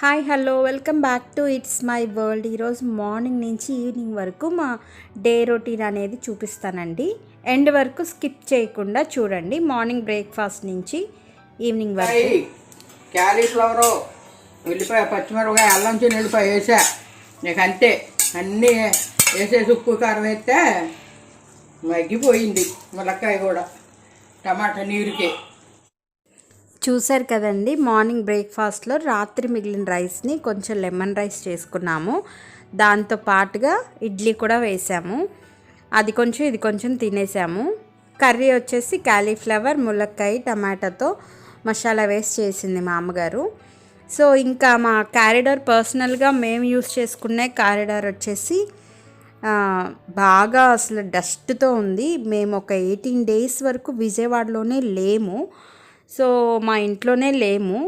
Hi hello welcome back to it's my world. ఈరోజు morning నుంచి evening వరకు మా డే రొటీన్ అనేది చూపిస్తానండి. ఎండ్ వరకు స్కిప్ చేయకుండా చూడండి. మార్నింగ్ బ్రేక్ఫాస్ట్ నుంచి ఈవినింగ్ వరకు. క్యాలీఫ్లవరు ఉల్లిపాయ పచ్చిమిరపకాయ అల్లం చిన్న ఉల్లిపాయ వేసా. నీకు అంతే. అన్నీ వేసేసి ఉప్పు కారం వేస్తే మగ్గిపోయింది. ములక్కాయ కూడా టమాటా నీరుకే. చూశారు కదండి మార్నింగ్ బ్రేక్ఫాస్ట్లో రాత్రి మిగిలిన రైస్ని కొంచెం లెమన్ రైస్ చేసుకున్నాము. దాంతో పాటుగా ఇడ్లీ కూడా వేసాము. అది కొంచెం ఇది కొంచెం తినేసాము. కర్రీ వచ్చేసి క్యాలీఫ్లవర్ ములక్కాయ టమాటాతో మసాలా వేసి చేసింది మా అమ్మగారు. సో ఇంకా మా క్యారిడార్ పర్సనల్గా మేము యూస్ చేసుకునే క్యారిడార్ వచ్చేసి బాగా అసలు డస్ట్తో ఉంది. మేము ఒక ఎయిటీన్ డేస్ వరకు విజయవాడలోనే లేము. సో మా ఇంట్లోనే లేము.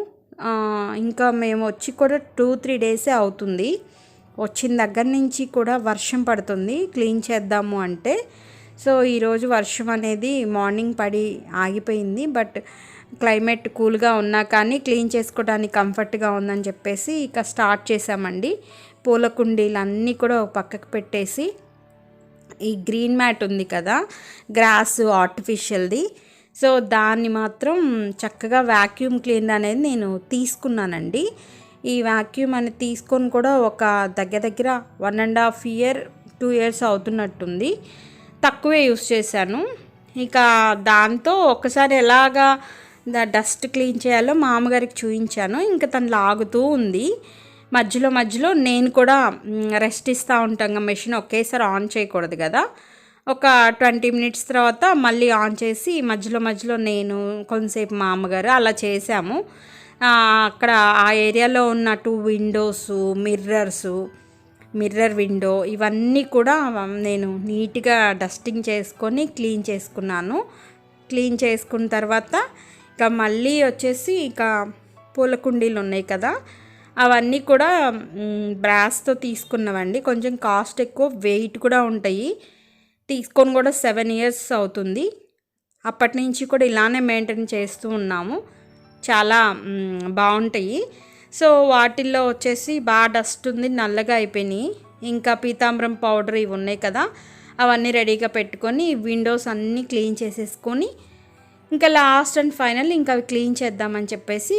ఇంకా మేము వచ్చి కూడా టూ త్రీ డేసే అవుతుంది. వచ్చిన దగ్గర నుంచి కూడా వర్షం పడుతుంది. క్లీన్ చేద్దాము అంటే. సో ఈరోజు వర్షం అనేది మార్నింగ్ పడి ఆగిపోయింది. బట్ క్లైమేట్ కూల్గా ఉన్నా కానీ క్లీన్ చేసుకోవడానికి కంఫర్ట్గా ఉందని చెప్పేసి ఇక స్టార్ట్ చేసామండి. పూల కుండీలు అన్నీ కూడా పక్కకు పెట్టేసి. ఈ గ్రీన్ మ్యాట్ ఉంది కదా గ్రాస్ ఆర్టిఫిషియల్ది. సో దాన్ని మాత్రం చక్కగా వ్యాక్యూమ్ క్లీనర్ అనేది నేను తీసుకున్నానండి. ఈ వ్యాక్యూమ్ అనేది తీసుకొని కూడా ఒక దగ్గర దగ్గర one and half year two years అవుతున్నట్టుంది. తక్కువే యూస్ చేశాను. ఇక దాంతో ఒకసారి ఎలాగా డస్ట్ క్లీన్ చేయాలో మామగారికి చూపించాను ఇంకా తను లాగుతూ ఉంది. మధ్యలో మధ్యలో నేను కూడా రెస్ట్ ఇస్తూ ఉంటాం. మెషిన్ ఒకేసారి ఆన్ చేయకూడదు కదా. ఒక ట్వంటీ మినిట్స్ తర్వాత మళ్ళీ ఆన్ చేసి మధ్యలో మధ్యలో నేను కొంతసేపు మా అమ్మగారు అలా చేసాము. అక్కడ ఆ ఏరియాలో ఉన్న two windows mirrors mirror window ఇవన్నీ కూడా నేను నీట్గా డస్టింగ్ చేసుకొని క్లీన్ చేసుకున్నాను. క్లీన్ చేసుకున్న తర్వాత ఇక మళ్ళీ వచ్చేసి ఇక పూల కుండీలు ఉన్నాయి కదా అవన్నీ కూడా బ్రాస్తో తీసుకున్నవండి. కొంచెం కాస్ట్ ఎక్కువ వెయిట్ కూడా ఉంటాయి. తీసుకొని కూడా సెవెన్ ఇయర్స్ అవుతుంది. అప్పటి నుంచి కూడా ఇలానే మెయింటైన్ చేస్తూ ఉన్నాము. చాలా బాగుంటాయి. సో వాటిల్లో వచ్చేసి బాగా డస్ట్ ఉంది నల్లగా అయిపోయినాయి. ఇంకా పీతాంబరం పౌడర్ ఇవి ఉన్నాయి కదా అవన్నీ రెడీగా పెట్టుకొని విండోస్ అన్నీ క్లీన్ చేసేసుకొని ఇంకా లాస్ట్ అండ్ ఫైనల్ ఇంకా అవి క్లీన్ చేద్దామని చెప్పేసి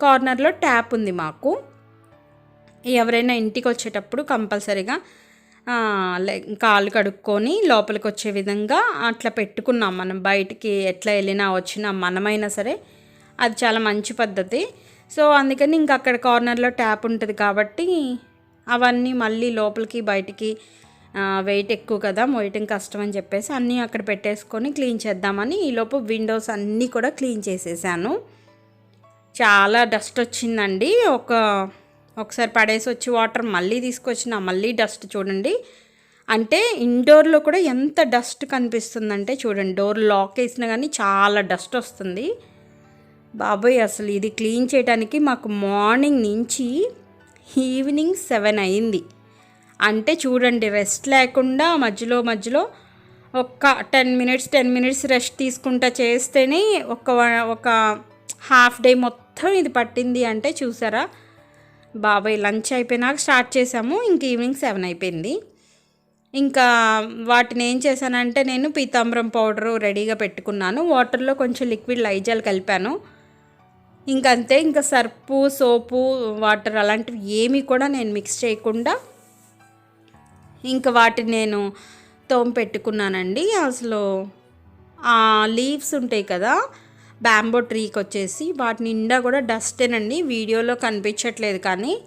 కార్నర్లో ట్యాప్ ఉంది మాకు. ఎవరైనా ఇంటికి వచ్చేటప్పుడు కంపల్సరీగా కాళ్ళు కడుక్కొని లోపలికి వచ్చే విధంగా అట్లా పెట్టుకున్నాం మనం. బయటికి ఎట్లా వెళ్ళినా వచ్చినా మనమైనా సరే అది చాలా మంచి పద్ధతి. సో అందుకని ఇంక అక్కడ కార్నర్లో ట్యాప్ ఉంటుంది కాబట్టి అవన్నీ మళ్ళీ లోపలికి బయటికి వెయిట్ ఎక్కువ కదా మోయటం కష్టం అని చెప్పేసి అన్నీ అక్కడ పెట్టేసుకొని క్లీన్ చేద్దామని ఈలోపు విండోస్ అన్నీ కూడా క్లీన్ చేసేసాను. చాలా డస్ట్ వచ్చిందండి. ఒక ఒకసారి పడేసి వచ్చి వాటర్ మళ్ళీ తీసుకొచ్చిన మళ్ళీ డస్ట్ చూడండి. అంటే ఇండోర్లో కూడా ఎంత డస్ట్ కనిపిస్తుందంటే చూడండి డోర్ లాక్ వేసినా కానీ చాలా డస్ట్ వస్తుంది. బాబోయ్ అసలు ఇది క్లీన్ చేయడానికి మాకు మార్నింగ్ నుంచి ఈవినింగ్ సెవెన్ అయింది. అంటే చూడండి రెస్ట్ లేకుండా మధ్యలో మధ్యలో ఒక ten minutes ten minutes rest తీసుకుంటా చేస్తేనే ఒక వ- ఒక హాఫ్ డే మొత్తం ఇది పట్టింది అంటే చూసారా? బాబాయ్ లంచ్ అయిపోయినాక స్టార్ట్ చేసాము ఇంక ఈవినింగ్ సెవెన్ అయిపోయింది. ఇంకా వాటిని ఏం చేశానంటే నేను పీతాంబరం పౌడరు రెడీగా పెట్టుకున్నాను. వాటర్లో కొంచెం లిక్విడ్ లైజాల్ కలిపాను. ఇంకంతే ఇంకా సర్పు సోపు వాటర్ అలాంటివి ఏమీ కూడా నేను మిక్స్ చేయకుండా ఇంకా వాటిని నేను తోమ పెట్టుకున్నానండి. అసలు ఆ లీవ్స్ ఉంటాయి కదా బ్యాంబో ట్రీకి వచ్చేసి వాటి నిండా కూడా డస్టేనండి. వీడియోలో కనిపించట్లేదు కానీ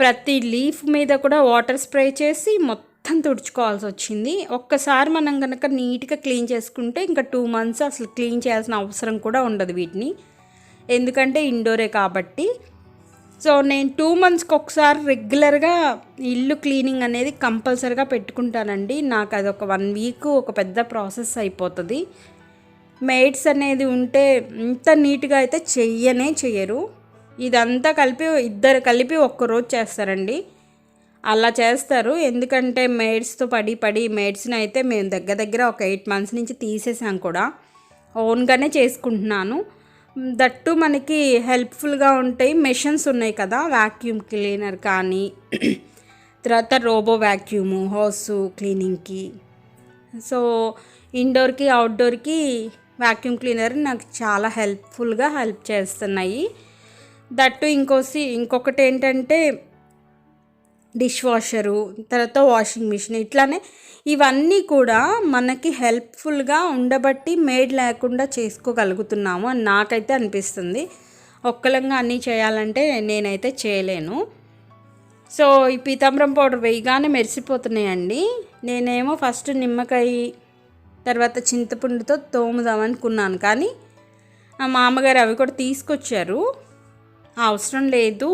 ప్రతి లీఫ్ మీద కూడా వాటర్ స్ప్రే చేసి మొత్తం తుడుచుకోవాల్సి వచ్చింది. ఒక్కసారి మనం కనుక నీట్గా క్లీన్ చేసుకుంటే ఇంకా టూ మంత్స్ అసలు క్లీన్ చేయాల్సిన అవసరం కూడా ఉండదు వీటిని. ఎందుకంటే ఇండోరే కాబట్టి. సో నేను టూ మంత్స్కి ఒకసారి రెగ్యులర్గా ఇల్లు క్లీనింగ్ అనేది కంపల్సరీగా పెట్టుకుంటానండి. నాకు అది ఒక వన్ వీక్ ఒక పెద్ద ప్రాసెస్ అయిపోతుంది. మెయిడ్స్ అనేది ఉంటే ఇంత నీట్గా అయితే చెయ్యనే చెయ్యరు. ఇదంతా కలిపి ఇద్దరు కలిపి ఒక్కరోజు చేస్తారండి. అలా చేస్తారు. ఎందుకంటే మేడ్స్తో పడి పడి మేడ్స్ని అయితే మేము దగ్గర దగ్గర ఒక ఎయిట్ మంత్స్ నుంచి తీసేసాం కూడా. ఓన్గానే చేసుకుంటున్నాను. దట్టు మనకి హెల్ప్ఫుల్గా ఉంటాయి. మెషిన్స్ ఉన్నాయి కదా వాక్యూమ్ క్లీనర్ కానీ తర్వాత రోబో వ్యాక్యూము హౌస్ క్లీనింగ్కి. సో ఇండోర్కి అవుట్డోర్కి వాక్యూమ్ క్లీనర్ నాకు చాలా హెల్ప్ఫుల్గా హెల్ప్ చేస్తున్నాయి. దట్టు ఇంకోసి ఇంకొకటి ఏంటంటే డిష్ వాషరు తర్వాత వాషింగ్ మిషన్ ఇట్లానే ఇవన్నీ కూడా మనకి హెల్ప్ఫుల్గా ఉండబట్టి మేడ్ లేకుండా చేసుకోగలుగుతున్నాము అని నాకైతే అనిపిస్తుంది. ఒక్కలంగా అన్నీ చేయాలంటే నేనైతే చేయలేను. సో ఈ పీతాంబరం పౌడర్ వేయగానే మెరిసిపోతున్నాయండి. నేనేమో ఫస్ట్ నిమ్మకాయ తర్వాత చింతపండుతో తోముదాం అనుకున్నాను కానీ మా అమ్మగారు అవి కూడా తీసుకొచ్చారు. అవసరం లేదు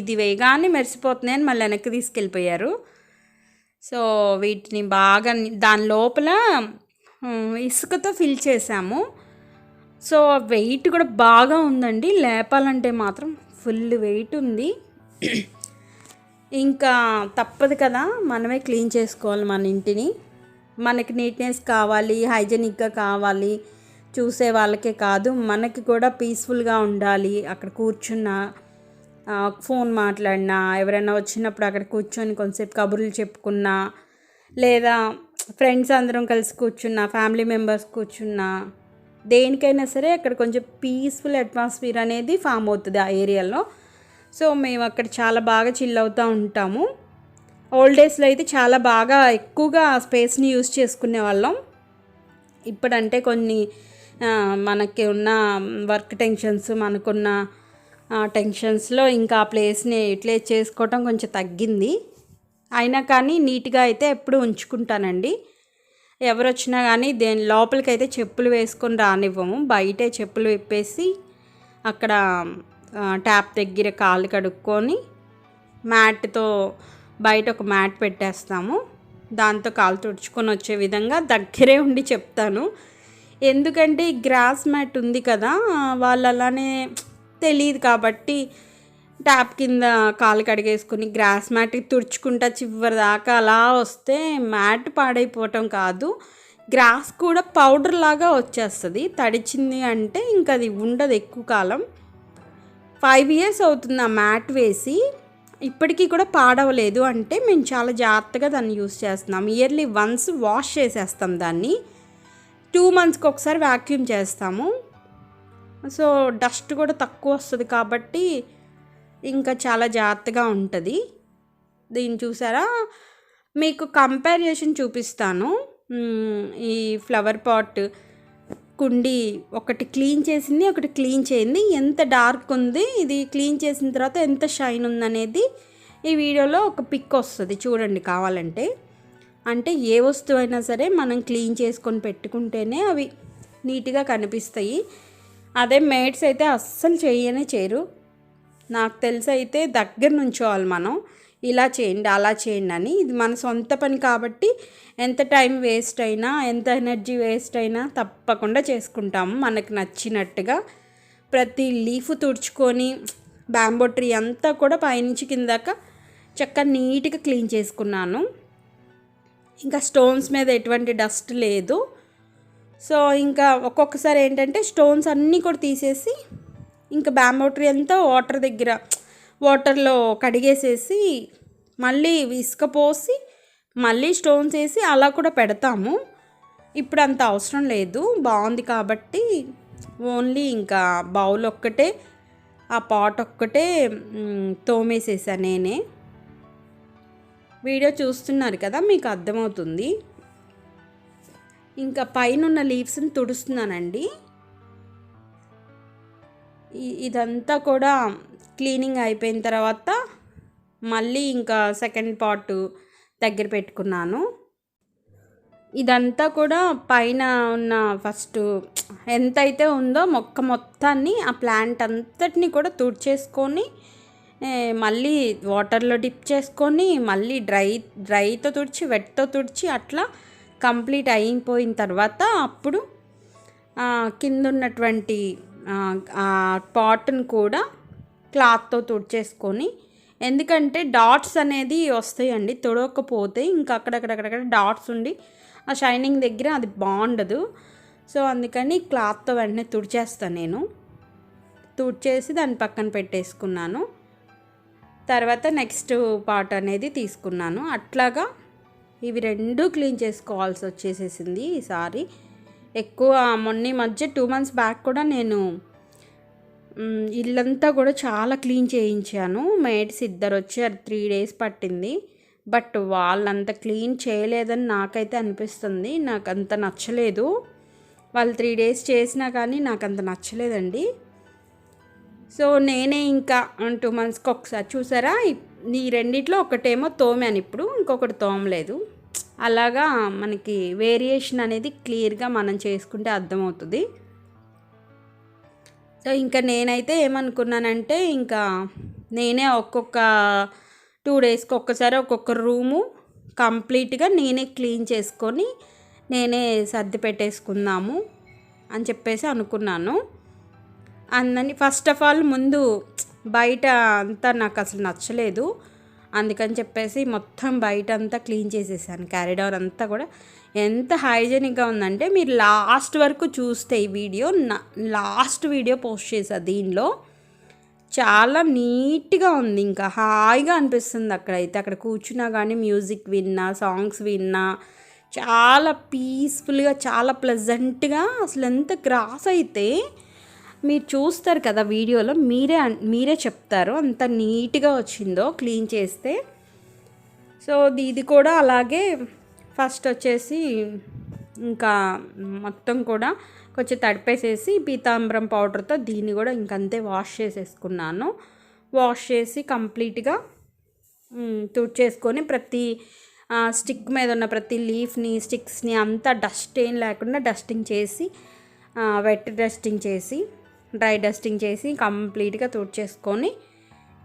ఇది వేయగానే మెరిసిపోతున్నాయని మళ్ళీ వెనక్కి తీసుకెళ్ళిపోయారు. సో వీటిని బాగా దాని లోపల ఇసుకతో ఫిల్ చేసాము సో వెయిట్ కూడా బాగా ఉందండి. లేపాలంటే మాత్రం ఫుల్ వెయిట్ ఉంది. ఇంకా తప్పదు కదా మనమే క్లీన్ చేసుకోవాలి మన ఇంటిని. మనకి నీట్నెస్ కావాలి హైజెనిక్గా కావాలి చూసే వాళ్ళకే కాదు మనకి కూడా పీస్ఫుల్గా ఉండాలి. అక్కడ కూర్చున్న ఫోన్ మాట్లాడినా ఎవరైనా వచ్చినప్పుడు అక్కడ కూర్చొని కొంతసేపు కబుర్లు చెప్పుకున్నా లేదా ఫ్రెండ్స్ అందరం కలిసి కూర్చున్నా ఫ్యామిలీ మెంబర్స్ కూర్చున్నా దేనికైనా సరే అక్కడ కొంచెం పీస్ఫుల్ అట్మాస్ఫియర్ అనేది ఫామ్ అవుతుంది ఆ ఏరియాలో సో మేము అక్కడ చాలా బాగా చిల్ అవుతూ ఉంటాము. ఓల్డ్ డేస్లో అయితే చాలా బాగా ఎక్కువగా ఆ స్పేస్ని యూస్ చేసుకునే వాళ్ళం. ఇప్పుడంటే కొన్ని మనకి ఉన్న వర్క్ టెన్షన్స్ మనకున్న టెన్షన్స్లో ఇంకా ఆ ప్లేస్ని యూటిలైజ్ చేసుకోవటం కొంచెం తగ్గింది. అయినా కానీ నీట్గా అయితే ఎప్పుడు ఉంచుకుంటానండి. ఎవరు వచ్చినా కానీ దేని లోపలికి అయితే చెప్పులు వేసుకొని రానివ్వము బయటే చెప్పులు విప్పేసి అక్కడ ట్యాప్ దగ్గర కాళ్ళు కడుక్కొని మ్యాట్తో బయట ఒక మ్యాట్ పెట్టేస్తాము. దాంతో కాలు తుడుచుకొని వచ్చే విధంగా దగ్గరే ఉండి చెప్తాను. ఎందుకంటే గ్రాస్ మ్యాట్ ఉంది కదా వాళ్ళు అలానే తెలియదు కాబట్టి ట్యాప్ కింద కాలు కడిగేసుకుని గ్రాస్ మ్యాట్ తుడుచుకుంటా చివరి దాకా అలా వస్తే మ్యాట్ పాడైపోవటం కాదు. గ్రాస్ కూడా పౌడర్ లాగా వచ్చేస్తుంది. తడిచింది అంటే ఇంకా అది ఉండదు ఎక్కువ కాలం. ఫైవ్ ఇయర్స్ అవుతుంది ఆ మ్యాట్ వేసి. ఇప్పటికీ కూడా పాడవలేదు అంటే మేము చాలా జాగ్రత్తగా దాన్ని యూస్ చేస్తున్నాం. ఇయర్లీ వన్స్ వాష్ చేసేస్తాం దాన్ని. టూ మంత్స్కి ఒకసారి వ్యాక్యూమ్ చేస్తాము. సో డస్ట్ కూడా తక్కువ వస్తుంది కాబట్టి ఇంకా చాలా జాగ్రత్తగా ఉంటుంది. దీన్ని చూసారా? మీకు కంపారిజేషన్ చూపిస్తాను. ఈ ఫ్లవర్ పాట్ కుండి ఒకటి క్లీన్ చేసింది ఒకటి క్లీన్ చేయింది. ఎంత డార్క్ ఉంది ఇది క్లీన్ చేసిన తర్వాత ఎంత షైన్ ఉందనేది ఈ వీడియోలో ఒక పిక్ వస్తుంది చూడండి కావాలంటే. అంటే ఏ వస్తువు అయినా సరే మనం క్లీన్ చేసుకొని పెట్టుకుంటేనే అవి నీట్గా కనిపిస్తాయి. అదే మేడ్స్ అయితే అస్సలు చేయనే చేయరు. నాకు తెలిసి అయితే దగ్గర నుంచోవాలి మనం. ఇలా చేయండి అలా చేయండి అని. ఇది మన సొంత పని కాబట్టి ఎంత టైం వేస్ట్ అయినా ఎంత ఎనర్జీ వేస్ట్ అయినా తప్పకుండా చేసుకుంటాము. మనకు నచ్చినట్టుగా ప్రతి లీఫ్ తుడుచుకొని బ్యాంబో ట్రీ అంతా కూడా పైనుంచి కిందాక చక్కగా నీట్గా క్లీన్ చేసుకున్నాను. ఇంకా స్టోన్స్ మీద ఎటువంటి డస్ట్ లేదు. సో ఇంకా ఒక్కొక్కసారి ఏంటంటే స్టోన్స్ అన్నీ కూడా తీసేసి ఇంకా బ్యాంబో ట్రీ అంతా వాటర్ దగ్గర వాటర్లో కడిగేసేసి మళ్ళీ ఇసుక పోసి మళ్ళీ స్టోన్స్ వేసి అలా కూడా పెడతాము. ఇప్పుడు అంత అవసరం లేదు. బాగుంది కాబట్టి ఓన్లీ ఇంకా బౌల్ ఒక్కటే ఆ పాట్ ఒక్కటే తోమేసేసా నేనే. వీడియో చూస్తున్నారు కదా మీకు అర్థమవుతుంది. ఇంకా పైన ఉన్న లీవ్స్ని తుడుస్తున్నానండి. ఇదంతా కూడా క్లీనింగ్ అయిపోయిన తర్వాత మళ్ళీ ఇంకా సెకండ్ పార్ట్ దగ్గర పెట్టుకున్నాను. ఇదంతా కూడా పైన ఉన్న ఫస్ట్ ఎంతైతే ఉందో మొక్క మొత్తాన్ని ఆ ప్లాంట్ అంతటిని కూడా తుడిచేసుకొని మళ్ళీ వాటర్లో డిప్ చేసుకొని మళ్ళీ డ్రై డ్రైతో తుడిచి వెట్తో తుడిచి అట్లా కంప్లీట్ అయిపోయిన తర్వాత అప్పుడు కింద ఉన్నటువంటి ఆ, పాట్ను కూడా క్లాత్తో తుడిచేసుకొని ఎందుకంటే డాట్స్ అనేది వస్తాయండి తుడవకపోతే ఇంకా అక్కడక్కడక్కడక్కడ డాట్స్ ఉండి ఆ షైనింగ్ దగ్గర అది బాగుండదు. సో అందుకని క్లాత్తో వెంటనే తుడిచేస్తాను నేను. తుడిచేసి దాన్ని పక్కన పెట్టేసుకున్నాను. తర్వాత నెక్స్ట్ పార్ట్ అనేది తీసుకున్నాను. అట్లాగా ఇవి రెండు క్లీన్ చేసుకోవాల్సి వచ్చేసేసింది ఈసారి ఎక్కువ మొన్న ఈ మధ్య టూ మంత్స్ బ్యాక్ కూడా నేను ఇల్లంతా కూడా చాలా క్లీన్ చేయించాను. మేడ్స్ ఇద్దరు వచ్చారు త్రీ డేస్ పట్టింది. బట్ వాళ్ళంత క్లీన్ చేయలేదని నాకైతే అనిపిస్తుంది. నాకు అంత నచ్చలేదు. వాళ్ళు త్రీ డేస్ చేసినా కానీ నాకు అంత నచ్చలేదండి. సో నేనే ఇంకా టూ మంత్స్కి ఒకసారి చూసారా? నీ ఈ రెండిట్లో ఒకటేమో తోమాను ఇప్పుడు ఇంకొకటి తోమలేదు. అలాగా మనకి వేరియేషన్ అనేది క్లియర్గా మనం చేసుకుంటే అర్థమవుతుంది. సో ఇంకా నేనైతే ఏమనుకున్నానంటే ఇంకా నేనే ఒక్కొక్క టూ డేస్కి ఒక్కసారి ఒక్కొక్క రూము కంప్లీట్గా నేనే క్లీన్ చేసుకొని నేనే సర్ది పెట్టేసుకుందాము అని చెప్పేసి అనుకున్నాను. అందని ఫస్ట్ ఆఫ్ ఆల్ ముందు బయట అంతా నాకు అసలు నచ్చలేదు. అందుకని చెప్పేసి మొత్తం బయట అంతా క్లీన్ చేసేసాను. క్యారిడార్ అంతా కూడా ఎంత హైజెనిక్గా ఉందంటే మీరు లాస్ట్ వరకు చూస్తే ఈ వీడియో నా లాస్ట్ వీడియో పోస్ట్ చేశాను దీనిలో. చాలా నీట్గా ఉంది. ఇంకా హాయిగా అనిపిస్తుంది అక్కడైతే. అక్కడ కూర్చున్నా కానీ మ్యూజిక్ విన్నా సాంగ్స్ విన్నా చాలా పీస్ఫుల్గా చాలా ప్లెజెంట్గా అసలు ఎంత గ్రాస్ అయితే మీరు చూస్తారు కదా వీడియోలో మీరే అన్- మీరే చెప్తారు. అంత నీట్గా వచ్చిందో క్లీన్ చేస్తే. సో ఇది- ఇది కూడా అలాగే ఫస్ట్ వచ్చేసి ఇంకా మొత్తం కూడా కొంచెం తడిపేసేసి పీతాంబరం పౌడర్తో దీన్ని కూడా ఇంకంతే వాష్ చేసేసుకున్నాను. వాష్ చేసి కంప్లీట్గా తుడిచేసుకొని ప్రతి స్టిక్ మీద ఉన్న ప్రతి లీఫ్ని స్టిక్స్ని అంతా డస్ట్ ఏం లేకుండా డస్టింగ్ చేసి వెట్ డస్టింగ్ చేసి డ్రై డస్టింగ్ చేసి కంప్లీట్గా తుడిచేసుకొని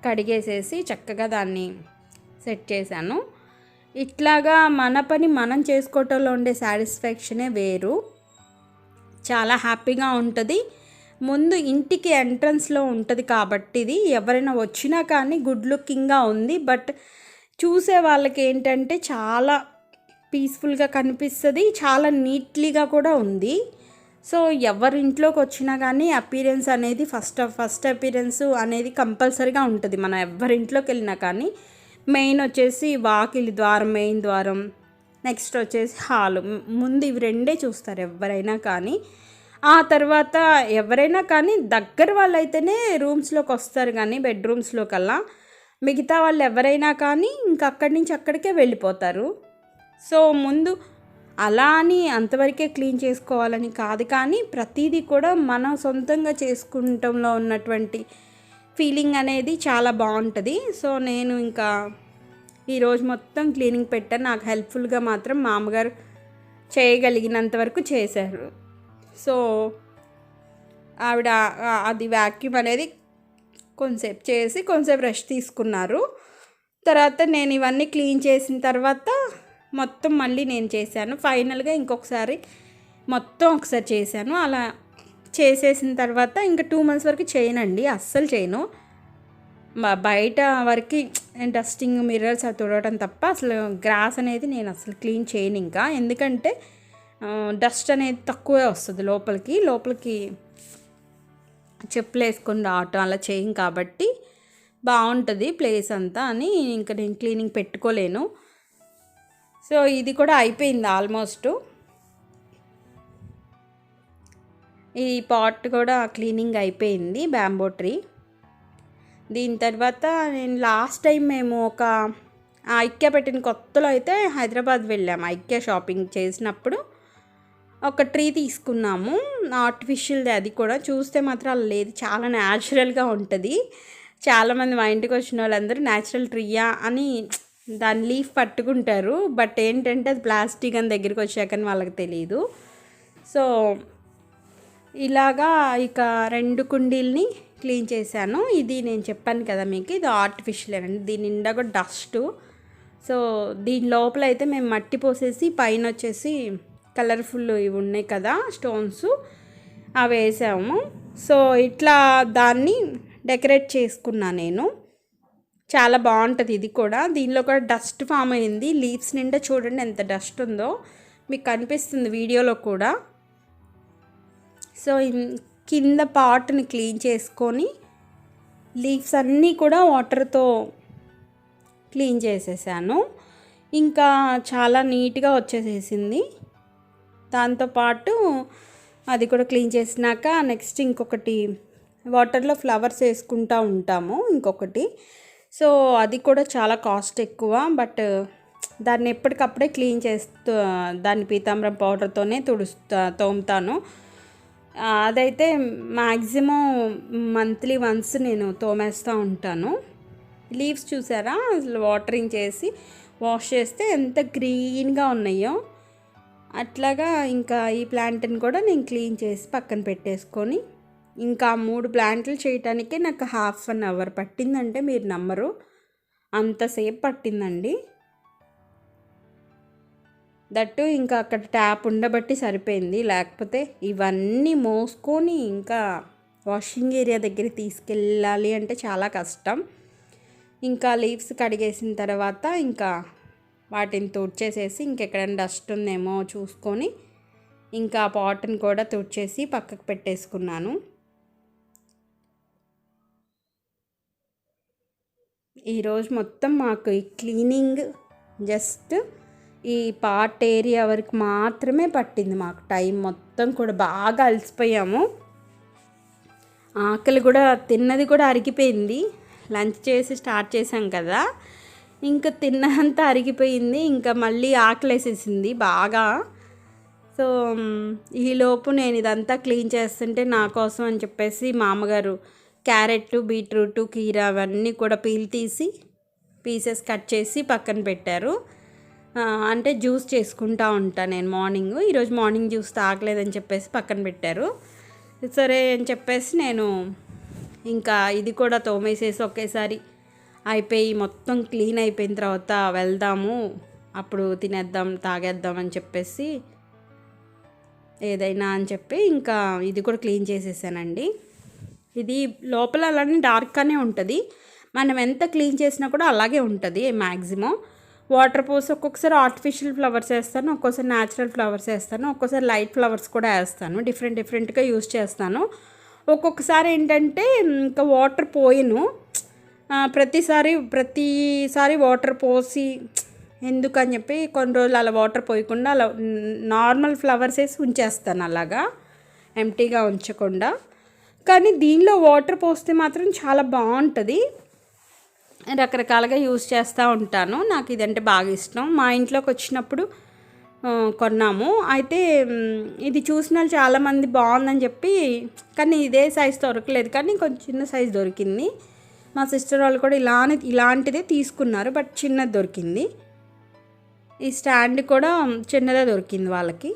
కడిగేసేసి చక్కగా దాన్ని సెట్ చేశాను. ఇట్లాగా మన పని మనం చేసుకోవటంలో ఉండే సాటిస్ఫాక్షనే వేరు. చాలా హ్యాపీగా ఉంటుంది. ముందు ఇంటికి ఎంట్రన్స్లో ఉంటుంది కాబట్టి ఇది ఎవరైనా వచ్చినా కానీ గుడ్ లుకింగ్గా ఉంది. బట్ చూసే వాళ్ళకి ఏంటంటే చాలా పీస్ఫుల్గా కనిపిస్తుంది. చాలా నీట్లీగా కూడా ఉంది. సో ఎవరింట్లోకి వచ్చినా కానీ అపీరెన్స్ అనేది ఫస్ట్ ఫస్ట్ అపీరెన్స్ అనేది కంపల్సరీగా ఉంటుంది. మనం ఎవరింట్లోకి వెళ్ళినా కానీ మెయిన్ వచ్చేసి వాకిలి ద్వారం మెయిన్ ద్వారం నెక్స్ట్ వచ్చేసి హాలు. ముందు ఇవి రెండే చూస్తారు ఎవరైనా కానీ. ఆ తర్వాత ఎవరైనా కానీ దగ్గర వాళ్ళైతేనే రూమ్స్లోకి వస్తారు కానీ బెడ్రూమ్స్లో కల్లా మిగతా వాళ్ళు ఎవరైనా కానీ ఇంక అక్కడి నుంచి అక్కడికే వెళ్ళిపోతారు. సో ముందు అలా అని అంతవరకే క్లీన్ చేసుకోవాలని కాదు కానీ ప్రతిదీ కూడా మనం సొంతంగా చేసుకుంటంలో ఉన్నటువంటి ఫీలింగ్ అనేది చాలా బాగుంటుంది. సో నేను ఇంకా ఈరోజు మొత్తం క్లీనింగ్ పెట్టాను. నాకు హెల్ప్ఫుల్గా మాత్రం మామగారు చేయగలిగినంత వరకు చేశారు. సో ఆవిడ అది వ్యాక్యూమ్ అనేది కొంతసేపు చేసి కొంతసేపు రెస్ట్ తీసుకున్నారు. తర్వాత నేను ఇవన్నీ క్లీన్ చేసిన తర్వాత మొత్తం మళ్ళీ నేను చేశాను. ఫైనల్గా ఇంకొకసారి మొత్తం ఒకసారి చేశాను. అలా చేసేసిన తర్వాత ఇంకా టూ మంత్స్ వరకు చేయనండి అస్సలు చేయను. బయట వరకు డస్టింగ్ మిర్రర్స్ అది తుడవటం తప్ప అసలు గ్రాస్ అనేది నేను అసలు క్లీన్ చేయను ఇంకా. ఎందుకంటే డస్ట్ అనేది తక్కువే వస్తుంది లోపలికి. లోపలికి చెప్పులు వేసుకొని రావటం అలా చేయం కాబట్టి బాగుంటుంది ప్లేస్ అంతా అని ఇంకా నేను క్లీనింగ్ పెట్టుకోలేను. సో ఇది కూడా అయిపోయింది ఆల్మోస్ట్. ఈ పాట్ కూడా క్లీనింగ్ అయిపోయింది బ్యాంబో ట్రీ. దీని తర్వాత నేను లాస్ట్ టైం మేము ఒక ఐక్య పెట్టిన కొత్తలో అయితే హైదరాబాద్ వెళ్ళాము ఐక్య షాపింగ్ చేసినప్పుడు. ఒక ట్రీ తీసుకున్నాము ఆర్టిఫిషియల్ది అది కూడా. చూస్తే మాత్రం అలా లేదు చాలా న్యాచురల్గా ఉంటుంది. చాలామంది మా ఇంటికి వచ్చిన వాళ్ళందరూ న్యాచురల్ ట్రీయా అని దాని లీఫ్ పట్టుకుంటారు. బట్ ఏంటంటే అది ప్లాస్టిక్ అని దగ్గరికి వచ్చాకని వాళ్ళకి తెలియదు సో ఇలాగా ఇక రెండు కుండీల్ని క్లీన్ చేశాను. ఇది నేను చెప్పాను కదా మీకు ఇది ఆర్టిఫిషియల్ అండి. దీని నిండా కూడా డస్ట్ సో దీని లోపల అయితే మేము మట్టి పోసేసి పైన వచ్చేసి కలర్ఫుల్ ఇవి ఉన్నాయి కదా స్టోన్స్ అవి వేసాము. సో ఇట్లా దాన్ని డెకరేట్ చేసుకున్నా నేను. చాలా బాగుంటుంది ఇది కూడా. దీనిలో కూడా డస్ట్ ఫామ్ అయింది. లీవ్స్ నిండా చూడండి ఎంత డస్ట్ ఉందో. మీకు కనిపిస్తుంది వీడియోలో కూడా. సో కింద పాట్ని క్లీన్ చేసుకొని లీవ్స్ అన్నీ కూడా వాటర్తో క్లీన్ చేసేసాను. ఇంకా చాలా నీట్గా వచ్చేసేసింది. దాంతోపాటు అది కూడా క్లీన్ చేసినాక నెక్స్ట్ ఇంకొకటి వాటర్లో ఫ్లవర్స్ వేసుకుంటూ ఉంటాము ఇంకొకటి. సో అది కూడా చాలా కాస్ట్ ఎక్కువ. బట్ దాన్ని ఎప్పటికప్పుడే క్లీన్ చేస్తూ దాన్ని పీతాంబరం పౌడర్తోనే తుడుస్తా తోముతాను. అదైతే మ్యాక్సిమం మంత్లీ వన్స్ నేను తోమేస్తూ ఉంటాను. లీవ్స్ చూసారా? అసలు వాటరింగ్ చేసి వాష్ చేస్తే ఎంత గ్రీన్గా ఉన్నాయో. అట్లాగా ఇంకా ఈ ప్లాంట్ని కూడా నేను క్లీన్ చేసి పక్కన పెట్టేసుకొని ఇంకా మూడు ప్లాంట్లు చేయటానికే నాకు హాఫ్ అన్ అవర్ పట్టిందంటే మీరు నమ్మరు. అంతసేపు పట్టిందండి. దట్టు ఇంకా అక్కడ ట్యాప్ ఉండబట్టి సరిపోయింది. లేకపోతే ఇవన్నీ మోసుకొని ఇంకా వాషింగ్ ఏరియా దగ్గర తీసుకెళ్ళాలి అంటే చాలా కష్టం. ఇంకా లీవ్స్ కడిగేసిన తర్వాత ఇంకా వాటిని తుడిచేసేసి ఇంకెక్కడైనా డస్ట్ ఉందేమో చూసుకొని ఇంకా పాట్ని కూడా తుడిచేసి పక్కకు పెట్టేసుకున్నాను. ఈరోజు మొత్తం మాకు ఈ క్లీనింగ్ జస్ట్ ఈ పార్ట్ ఏరియా వరకు మాత్రమే పట్టింది మాకు. టైం మొత్తం కూడా బాగా అలసిపోయాము. ఆకలి కూడా తిన్నది కూడా అరిగిపోయింది. లంచ్ చేసి స్టార్ట్ చేసాం కదా. ఇంకా తిన్నంత అరిగిపోయింది. ఇంకా మళ్ళీ ఆకలేసేసింది బాగా. సో ఈలోపు నేను ఇదంతా క్లీన్ చేస్తుంటే నా కోసం అని చెప్పేసి మామగారు క్యారెట్ బీట్రూట్ కీరా అవన్నీ కూడా పీల్ తీసి పీసెస్ కట్ చేసి పక్కన పెట్టారు. అంటే జ్యూస్ చేసుకుంటా ఉంటా నేను మార్నింగ్. ఈరోజు మార్నింగ్ జ్యూస్ తాగలేదని చెప్పేసి పక్కన పెట్టారు. సరే అని చెప్పేసి నేను ఇంకా ఇది కూడా తోమేసేసి ఒకేసారి అయిపోయి మొత్తం క్లీన్ అయిపోయిన తర్వాత వెళ్దాము అప్పుడు తినేద్దాం తాగేద్దాం అని చెప్పేసి ఏదైనా అని చెప్పి ఇంకా ఇది కూడా క్లీన్ చేసేసానండి. ఇది లోపల అలానే డార్క్గానే ఉంటుంది. మనం ఎంత క్లీన్ చేసినా కూడా అలాగే ఉంటుంది మ్యాక్సిమం వాటర్ పోసి ఒక్కొక్కసారి ఆర్టిఫిషియల్ ఫ్లవర్స్ వేస్తాను ఒక్కోసారి న్యాచురల్ ఫ్లవర్స్ వేస్తాను ఒక్కోసారి లైట్ ఫ్లవర్స్ కూడా వేస్తాను. డిఫరెంట్ డిఫరెంట్గా యూస్ చేస్తాను. ఒక్కొక్కసారి ఏంటంటే ఇంకా వాటర్ పోయిను. ప్రతిసారి ప్రతిసారి వాటర్ పోసి ఎందుకని చెప్పి కొన్ని రోజులు అలా వాటర్ పోయకుండా అలా నార్మల్ ఫ్లవర్స్ వేసి ఉంచేస్తాను అలాగా. ఎంటీగా ఉంచకుండా. కానీ దీనిలో వాటర్ పోస్తే మాత్రం చాలా బాగుంటుంది. రకరకాలుగా యూస్ చేస్తూ ఉంటాను. నాకు ఇదంటే బాగా ఇష్టం. మా ఇంట్లోకి వచ్చినప్పుడు కొన్నాము. అయితే ఇది చూసిన వాళ్ళు చాలామంది బాగుందని చెప్పి కానీ ఇదే సైజ్ దొరకలేదు. కానీ కొంచెం చిన్న సైజ్ దొరికింది. మా సిస్టర్ వాళ్ళు కూడా ఇలానే ఇలాంటిదే తీసుకున్నారు బట్ చిన్నది దొరికింది. ఈ స్టాండ్ కూడా చిన్నదే దొరికింది వాళ్ళకి.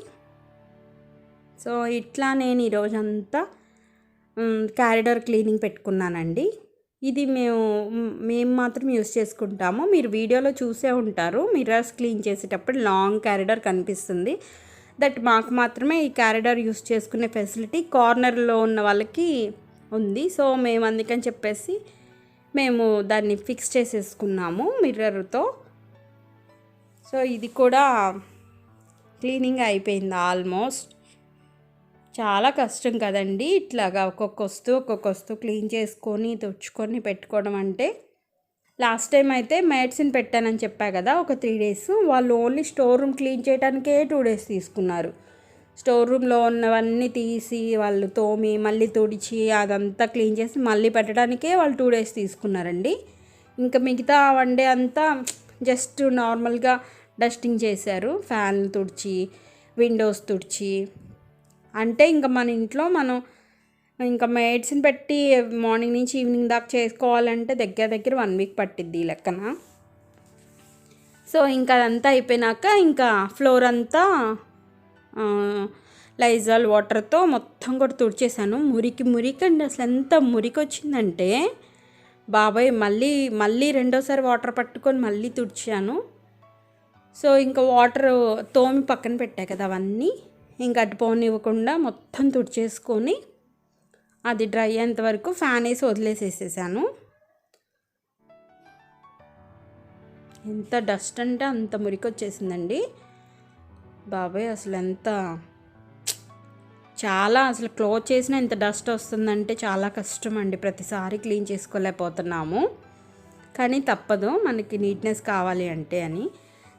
సో ఇట్లా నేను ఈరోజంతా క్యారిడర్ క్లీనింగ్ పెట్టుకున్నానండి. ఇది మేము మేము మాత్రం యూస్ చేసుకుంటాము. మీరు వీడియోలో చూసే ఉంటారు. మిర్రర్స్ క్లీన్ చేసేటప్పుడు లాంగ్ క్యారిడర్ కనిపిస్తుంది. దట్ మాకు మాత్రమే ఈ క్యారిడర్ యూస్ చేసుకునే ఫెసిలిటీ కార్నర్లో ఉన్న వాళ్ళకి ఉంది. సో మేము అందుకని చెప్పేసి మేము దాన్ని ఫిక్స్ చేసేసుకున్నాము మిర్రర్తో సో ఇది కూడా క్లీనింగ్ అయిపోయింది ఆల్మోస్ట్ చాలా కష్టం కదండి ఇట్లాగా ఒక్కొక్క వస్తువు ఒక్కొక్క వస్తువు క్లీన్ చేసుకొని తుడుచుకొని పెట్టుకోవడం అంటే. లాస్ట్ టైం అయితే మెడిసిన్ పెట్టానని చెప్పా కదా ఒక త్రీ డేస్. వాళ్ళు ఓన్లీ స్టోర్ రూమ్ క్లీన్ చేయడానికే టూ డేస్ తీసుకున్నారు. స్టోర్ రూమ్లో ఉన్నవన్నీ తీసి వాళ్ళు తోమి మళ్ళీ తుడిచి అదంతా క్లీన్ చేసి మళ్ళీ పెట్టడానికే వాళ్ళు టూ డేస్ తీసుకున్నారండి. ఇంకా మిగతా వన్ డే అంతా జస్ట్ నార్మల్గా డస్టింగ్ చేశారు. ఫ్యాన్లు తుడిచి విండోస్ తుడిచి అంటే ఇంకా మన ఇంట్లో మనం ఇంకా మెడిసిన్ పెట్టి మార్నింగ్ నుంచి ఈవినింగ్ దాకా చేసుకోవాలంటే దగ్గర దగ్గర వన్ వీక్ పట్టిద్ది ఈ లెక్కన. సో ఇంకా అదంతా అయిపోయినాక ఇంకా ఫ్లోర్ అంతా లైజాల్ వాటర్తో మొత్తం కూడా తుడిచేసాను మురికి మురికి అండి. అసలు ఎంత మురికి వచ్చిందంటే బాబాయ్ మళ్ళీ మళ్ళీ రెండోసారి వాటర్ పట్టుకొని మళ్ళీ తుడిచాను. సో ఇంకా వాటర్ తోమి పక్కన పెట్టా కదా అవన్నీ. ఇంకా అటుపోనివ్వకుండా మొత్తం తుడిచేసుకొని అది డ్రై అయ్యేంత వరకు ఫ్యాన్ వేసి వదిలేసేసేసాను. ఎంత డస్ట్ అంటే అంత మురికి వచ్చేసిందండి బాబాయ్ అసలు ఎంత చాలా అసలు క్లోజ్ చేసినా ఇంత డస్ట్ వస్తుందంటే చాలా కష్టం అండి ప్రతిసారి క్లీన్ చేసుకోలేకపోతున్నాము. కానీ తప్పదు మనకి నీట్నెస్ కావాలి అంటే అని.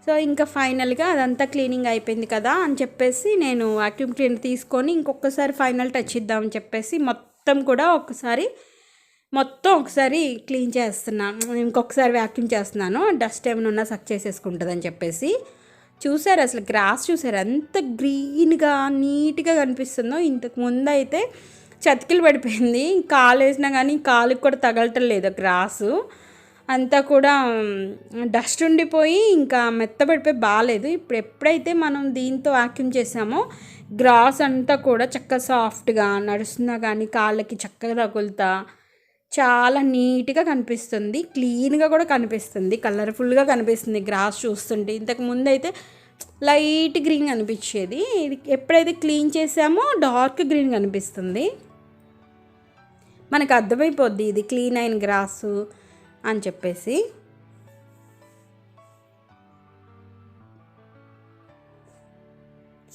సో ఇంకా ఫైనల్గా అదంతా క్లీనింగ్ అయిపోయింది కదా అని చెప్పేసి నేను వాక్యూమ్ క్లీనర్ తీసుకొని ఇంకొకసారి ఫైనల్ టచ్ ఇద్దామని చెప్పేసి మొత్తం కూడా ఒకసారి మొత్తం ఒకసారి క్లీన్ చేస్తున్నాను ఇంకొకసారి వ్యాక్యూమ్ చేస్తున్నాను. డస్ట్ ఏమైనా ఉన్నా సక్ చేసేసుకుంటుందని చెప్పేసి. చూసారు అసలు గ్రాస్ చూసారు? ఎంత గ్రీన్గా నీట్గా కనిపిస్తుందో. ఇంతకు ముందు అయితే చతికిలు పడిపోయింది. కాలు వేసినా కానీ కాలుకి కూడా తగలటం లేదు గ్రాసు. అంతా కూడా డస్ట్ ఉండిపోయి ఇంకా మెత్తబడిపోయి బాగాలేదు. ఇప్పుడు ఎప్పుడైతే మనం దీంతో వాక్యూమ్ చేసామో గ్రాస్ అంతా కూడా చక్కగా సాఫ్ట్గా నడుస్తున్నా కానీ కాళ్ళకి చక్కగా తగులుతా చాలా నీట్గా కనిపిస్తుంది. క్లీన్గా కూడా కనిపిస్తుంది. కలర్ఫుల్గా కనిపిస్తుంది గ్రాస్ చూస్తుంటే. ఇంతకు ముందు అయితే లైట్ గ్రీన్ కనిపించేది ఇది ఎప్పుడైతే క్లీన్ చేసామో డార్క్ గ్రీన్ కనిపిస్తుంది. మనకు అర్థమైపోద్ది ఇది క్లీన్ అయిన గ్రాసు. అని చెప్పేసి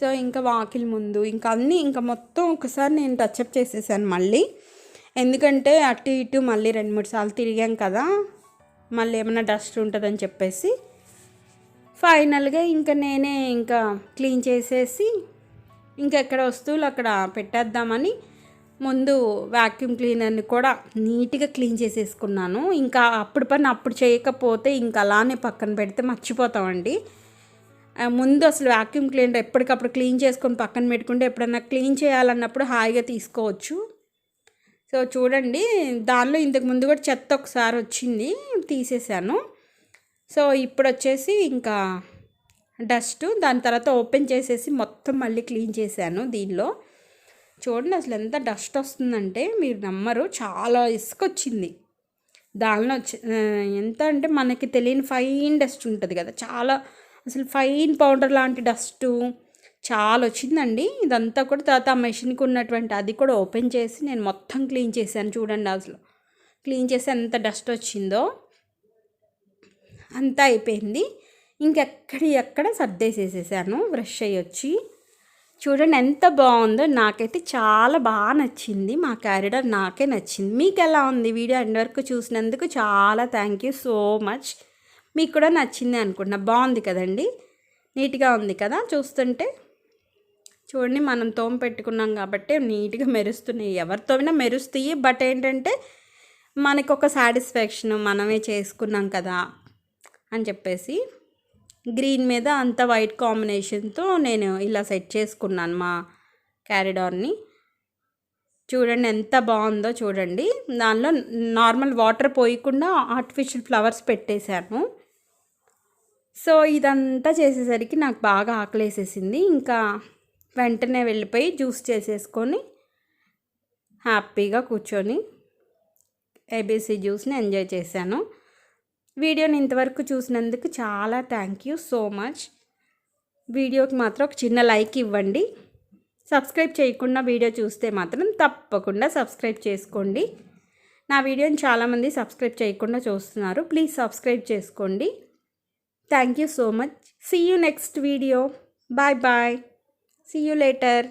సో ఇంకా వాకిలి ముందు ఇంకా అన్నీ ఇంకా మొత్తం ఒకసారి నేను టచ్అప్ చేసేసాను మళ్ళీ. ఎందుకంటే అటు ఇటు మళ్ళీ రెండు మూడు సార్లు తిరిగాం కదా మళ్ళీ ఏమైనా డస్ట్ ఉంటుందని చెప్పేసి. ఫైనల్గా ఇంకా నేనే ఇంకా క్లీన్ చేసేసి ఇంకా ఎక్కడ వస్తువులు అక్కడ పెట్టేద్దామని ముందు వాక్యూమ్ క్లీనర్ని కూడా నీట్గా క్లీన్ చేసేసుకున్నాను. ఇంకా అప్పుడు పని అప్పుడు చేయకపోతే ఇంకా అలానే పక్కన పెడితే మర్చిపోతామండి. ముందు అసలు వ్యాక్యూమ్ క్లీనర్ ఎప్పటికప్పుడు క్లీన్ చేసుకొని పక్కన పెట్టుకుంటే ఎప్పుడన్నా క్లీన్ చేయాలన్నప్పుడు హాయిగా తీసుకోవచ్చు. సో చూడండి దానిలో ఇంతకు ముందు కూడా చెత్త ఒకసారి వచ్చింది తీసేసాను సో ఇప్పుడు వచ్చేసి ఇంకా డస్ట్ దాని తర్వాత ఓపెన్ చేసేసి మొత్తం మళ్ళీ క్లీన్ చేశాను దీనిలో. చూడండి అసలు ఎంత డస్ట్ వస్తుందంటే మీరు నమ్మరు చాలా ఇసుక వచ్చింది. దానిలో ఎంత అంటే మనకి తెలియని ఫైన్ డస్ట్ ఉంటుంది కదా చాలా అసలు ఫైన్ పౌడర్ లాంటి డస్టు చాలా వచ్చిందండి. ఇదంతా కూడా తర్వాత ఆ మెషిన్కి ఉన్నటువంటి అది కూడా ఓపెన్ చేసి నేను మొత్తం క్లీన్ చేశాను చూడండి అసలు. క్లీన్ చేసి ఎంత డస్ట్ వచ్చిందో అంతా అయిపోయింది. ఇంకెక్కడి ఎక్కడ సర్దేసేసేసాను బ్రష్ అయ్యి వచ్చి. చూడండి ఎంత బాగుందో. నాకైతే చాలా బాగా నచ్చింది. మా క్యారిడర్ నాకే నచ్చింది. మీకు ఎలా ఉంది వీడియో ఎండ్ వరకు చూసినందుకు చాలా థ్యాంక్ యూ సో మచ్ మీకు కూడా నచ్చింది అనుకుంటున్నా. బాగుంది కదండి. నీట్గా ఉంది కదా చూస్తుంటే. చూడండి మనం తోమ పెట్టుకున్నాం కాబట్టి నీట్గా మెరుస్తున్నాయి. ఎవరితోమైనా మెరుస్తాయి. బట్ ఏంటంటే మనకు ఒక సాటిస్ఫాక్షన్ మనమే చేసుకున్నాం కదా అని చెప్పేసి. గ్రీన్ మీద అంత వైట్ కాంబినేషన్తో నేను ఇలా సెట్ చేసుకున్నాను మా క్యారిడార్ని చూడండి ఎంత బాగుందో చూడండి. దానిలో నార్మల్ వాటర్ పోయకుండా ఆర్టిఫిషియల్ ఫ్లవర్స్ పెట్టేశాను. సో ఇదంతా చేసేసరికి నాకు బాగా ఆకలేసేసింది. ఇంకా వెంటనే వెళ్ళిపోయి జ్యూస్ చేసేసుకొని హ్యాపీగా కూర్చొని ఏబీసీ జ్యూస్ని ఎంజాయ్ చేశాను. వీడియోని ఇంతవరకు చూసినందుకు చాలా థ్యాంక్ యూ సో మచ్ వీడియోకి మాత్రం ఒక చిన్న లైక్ ఇవ్వండి. సబ్స్క్రైబ్ చేయకుండా వీడియో చూస్తే మాత్రం తప్పకుండా సబ్స్క్రైబ్ చేసుకోండి. నా వీడియోని చాలామంది సబ్స్క్రైబ్ చేయకుండా చూస్తున్నారు. ప్లీజ్ సబ్స్క్రైబ్ చేసుకోండి. Thank you so much see you next video bye bye see you later